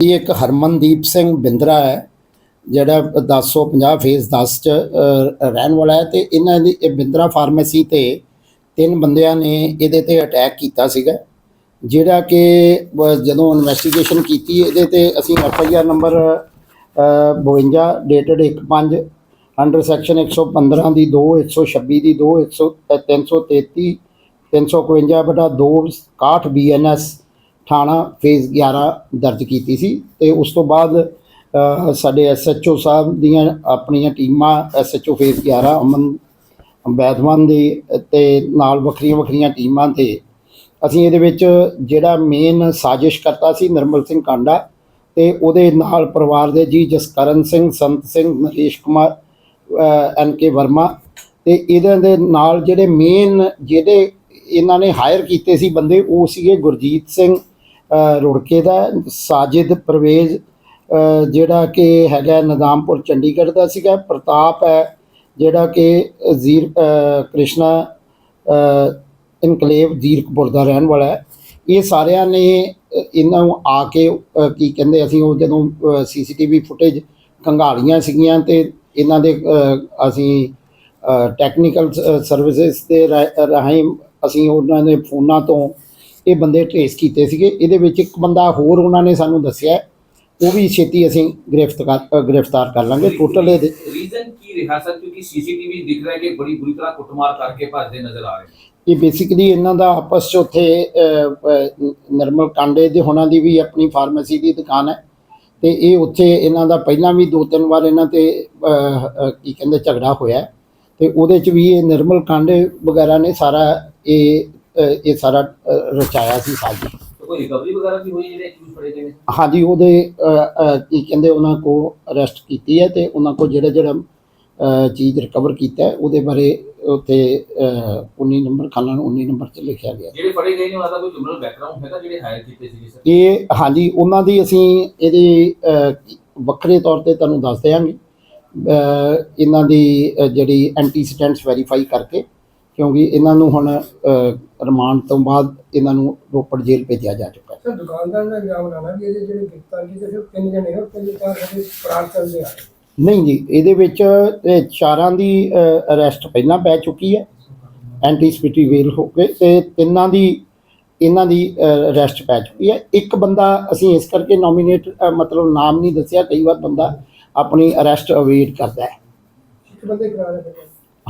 ਇਹ ਇੱਕ ਹਰਮਨਦੀਪ ਸਿੰਘ ਬਿੰਦਰਾ ਹੈ, ਜਿਹੜਾ 1050 ਫੇਸ 10 ਚ ਰਹਿਣ ਵਾਲਾ ਹੈ ਤੇ ਇਹਨਾਂ ਦੀ, ਇਹ ਬਿੰਦਰਾ ਫਾਰਮੇਸੀ ਤੇ ਤਿੰਨ ਬੰਦਿਆਂ ਨੇ ਇਹਦੇ ਤੇ ਅਟੈਕ ਕੀਤਾ ਸੀਗਾ, ਜਿਹੜਾ ਕਿ ਜਦੋਂ ਇਨਵੈਸਟੀਗੇਸ਼ਨ ਕੀਤੀ ਇਹਦੇ ਤੇ ਅਸੀਂ F I R number 52 dated 15 under section 115 ਦੀ 2 126 ਦੀ 2 100 333 351 ਬਟਾ 2 61 ਬੀਐਨਐਸ ਥਾਣਾ ਫੇਜ਼ 11 ਦਰਜ ਕੀਤੀ ਸੀ ਤੇ ਉਸ ਤੋਂ ਬਾਅਦ ਅ, ਸਾਡੇ ਐਸਐਚਓ ਸਾਹਿਬ ਦੀਆਂ ਆਪਣੀਆਂ ਟੀਮਾਂ ਐਸਐਚਓ ਫੇਜ਼ 11 ਅਮਨ ਬੈਦਵਾਨ ਦੇ ਤੇ ਨਾਲ ਵੱਖਰੀਆਂ ਵੱਖਰੀਆਂ ਟੀਮਾਂ ਤੇ ਅਸੀਂ ਇਹਦੇ ਵਿੱਚ ਜਿਹੜਾ ਮੇਨ ਸਾਜ਼ਿਸ਼ ਕਰਤਾ ਸੀ ਨਿਰਮਲ ਸਿੰਘ ਕਾਂਡਾ ਤੇ ਉਹਦੇ ਨਾਲ ਪਰਿਵਾਰ ਦੇ ਜੀ ਜਸਕਰਨ ਸਿੰਘ ਸੰਤ ਸਿੰਘ ਨਰੇਸ਼ ਕੁਮਾਰ ਐਨ ਕੇ ਵਰਮਾ ਤੇ ਇਹਨਾਂ ਦੇ ਨਾਲ ਜਿਹੜੇ ਮੇਨ ਜਿਹੜੇ ਇਹਨਾਂ ਨੇ ਹਾਇਰ ਕੀਤੇ ਸੀ ਬੰਦੇ ਉਹ ਸੀਗੇ ਗੁਰਜੀਤ ਸਿੰਘ ਰੁੜਕੇ ਦਾ, ਸਾਜਿਦ ਪਰਵੇਜ਼ ਜਿਹੜਾ ਕਿ ਹੈਗਾ ਨਦਾਮਪੁਰ ਚੰਡੀਗੜ੍ਹ ਦਾ ਸੀਗਾ। ਪ੍ਰਤਾਪ ਹੈ, ਜਿਹੜਾ ਕਿ ਜ਼ੀਰ ਕ੍ਰਿਸ਼ਨਾ ਇਨਕਲੇਵ ਜ਼ੀਰਕਪੁਰ ਦਾ ਰਹਿਣ ਵਾਲਾ ਹੈ। ਇਹ ਸਾਰਿਆਂ ਨੇ ਇਹਨਾਂ ਨੂੰ ਆ ਕੇ ਕੀ ਕਹਿੰਦੇ ਅਸੀਂ ਉਹ ਜਦੋਂ ਸੀਸੀਟੀਵੀ ਫੁਟੇਜ ਕੰਘਾਲੀਆਂ ਸੀਗੀਆਂ ਤੇ ਇਹਨਾਂ ਦੇ ਅਸੀਂ ਟੈਕਨੀਕਲ ਸਰਵਿਸਿਜ਼ ਦੇ ਰਾ- ਰਾਹੀਂ ਅਸੀਂ ਉਹਨਾਂ ਦੇ ਫੋਨਾਂ ਤੋਂ ਇਹ ਬੰਦੇ ਟ੍ਰੇਸ ਕੀਤੇ ਸੀਗੇ। ਇਹਦੇ ਵਿੱਚ ਇੱਕ ਬੰਦਾ ਹੋਰ ਉਹਨਾਂ ਨੇ ਸਾਨੂੰ ਦੱਸਿਆ ਉਹ ਵੀ ਛੇਤੀ ਅਸੀਂ ਗ੍ਰਿਫਤਾਰ ਗ੍ਰਿਫਤਾਰ ਕਰ ਲਾਂਗੇ ਟੋਟਲ ਇਹਦੇ। ਰੀਜ਼ਨ ਕੀ ਰਿਹਾ ਸਰ? ਕਿਉਂਕਿ ਸੀਸੀਟੀਵੀ ਦਿਖ ਰਿਹਾ ਕਿ ਬੜੀ ਬੁਰੀ ਤਰ੍ਹਾਂ ਕੁੱਟਮਾਰ ਕਰਕੇ ਭੱਜਦੇ ਨਜ਼ਰ ਆ ਰਹੇ ਇਹ ਬੇਸਿਕਲੀ ਇਹਨਾਂ ਦਾ ਆਪਸ ਚ ਉੱਥੇ ਨਰਮਲ ਕਾਂਡੇ ਦੇ ਹੋਣਾ ਦੀ ਵੀ ਆਪਣੀ ਫਾਰਮੇਸੀ ਦੀ ਦੁਕਾਨ ਹੈ। ਤੇ ਇਹ ਉੱਥੇ ਇਹਨਾਂ ਦਾ ਪਹਿਲਾਂ ਵੀ ਦੋ ਤਿੰਨ ਵਾਰ ਇਹਨਾਂ ਤੇ ਕੀ ਕਹਿੰਦੇ ਝਗੜਾ ਹੋਇਆ ਤੇ ਉਹਦੇ ਚ ਵੀ ਇਹ ਨਿਰਮਲ ਕਾਂਡੇ ਵਗੈਰਾ ਨੇ ਸਾਰਾ ਇਹ ਇਹ ਸਾਰਾ ਰਚਾਇਆ ਸੀ ਸਾਜੀ ਕੋਈ ਰਿਕਵਰੀ ਵਗੈਰਾ ਵੀ ਹੋਈ ਜਿਹੜੇ ਐਕਿਊਜ਼ ਫੜੇ ਗਏ ਨੇ? ਹਾਂਜੀ ਉਹਦੇ ਅ, ਅ, ਕੀ ਕਹਿੰਦੇ ਉਹਨਾਂ ਕੋ ਅਰੈਸਟ ਕੀਤੀ ਹੈ ਤੇ ਉਹਨਾਂ ਕੋ ਜਿਹੜਾ ਜਿਹੜਾ ਅ, ਚੀਜ਼ ਰਿਕਵਰ ਕੀਤਾ ਹੈ ਉਹਦੇ ਬਾਰੇ ਉੱਥੇ ਅ, 19 ਨੰਬਰ ਖਾਨਾ 19 ਨੰਬਰ ਚ ਲਿਖਿਆ ਗਿਆ। ਜਿਹੜੇ ਫੜੇ ਗਏ ਨੇ ਉਹਨਾਂ ਦਾ ਕੋਈ ਕ੍ਰਿਮੀਨਲ ਬੈਕਗ੍ਰਾਉਂਡ ਹੈਗਾ ਜਿਹੜੇ ਹਾਇਰ ਕੀਤੇ ਸੀ ਸਰ ਇਹ ਹਾਂਜੀ ਉਹਨਾਂ ਦੀ ਅਸੀਂ ਇਹਦੀ ਅ, ਵੱਖਰੇ ਤੌਰ ਤੇ ਤੁਹਾਨੂੰ ਦੱਸ ਦਿਆਂਗੇ। ਅ, ਇਹਨਾਂ ਦੀ ਅ, ਜਿਹੜੀ ਐਂਟੀਸੀਡੈਂਟਸ ਵੈਰੀਫਾਈ ਕਰਕੇ ਕਿਉਂਕਿ ਇਹਨਾਂ ਨੂੰ ਹੁਣ ਰਿਮਾਂਡ ਤੋਂ ਬਾਅਦ ਇਹਨਾਂ ਨੂੰ ਰੋਪੜ ਜੇਲ੍ਹ ਭੇਜਿਆ ਜਾ ਚੁੱਕਾ ਹੈ। ਸਰ ਦੁਕਾਨਦਾਰ ਦਾ ਇਲਜ਼ਾਮ ਲਾਣਾ ਵੀ ਇਹਦੇ ਜਿਹੜੇ ਗ੍ਰਿਫਤਾਰ ਕੀਤੇ ਸਿਰਫ ਤਿੰਨ ਜਣੇ ਹੋ ਤਿੰਨ ਚਾਰ ਜਿਹੜੇ ਫਰਾਰ ਚੱਲਦੇ ਆ। ਰਹੇ। ਨਹੀਂ ਜੀ ਇਹਦੇ ਵਿੱਚ ਇਹ ਚਾਰਾਂ ਦੀ ਅਰੈਸਟ ਪਹਿਲਾਂ ਪੈ ਚੁੱਕੀ ਹੈ ਐਂਟੀਸਪੀਟੀ ਵੇਲ ਹੋ ਕੇ ਤੇ ਤਿੰਨਾਂ ਦੀ ਇਹਨਾਂ ਦੀ ਅਰੈਸਟ ਪੈ ਚੁੱਕੀ ਹੈ। ਇੱਕ ਬੰਦਾ ਅਸੀਂ ਇਸ ਕਰਕੇ ਨੋਮੀਨੇਟ ਮਤਲਬ ਨਾਮ ਨਹੀਂ ਦੱਸਿਆ ਕਈ ਵਾਰ ਬੰਦਾ ਆਪਣੀ ਅਰੈਸਟ ਅਵੇਟ ਕਰਦਾ ਹੈ। ਇੱਕ ਬੰਦੇ ਫਰਾਰ ਹੈ।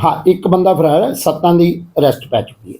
ਹਾਂ ਇੱਕ ਬੰਦਾ ਫਰਾਰ ਹੈ ਸੱਤਾਂ ਦੀ ਅਰੈਸਟ ਪੈ ਚੁੱਕੀ ਹੈ।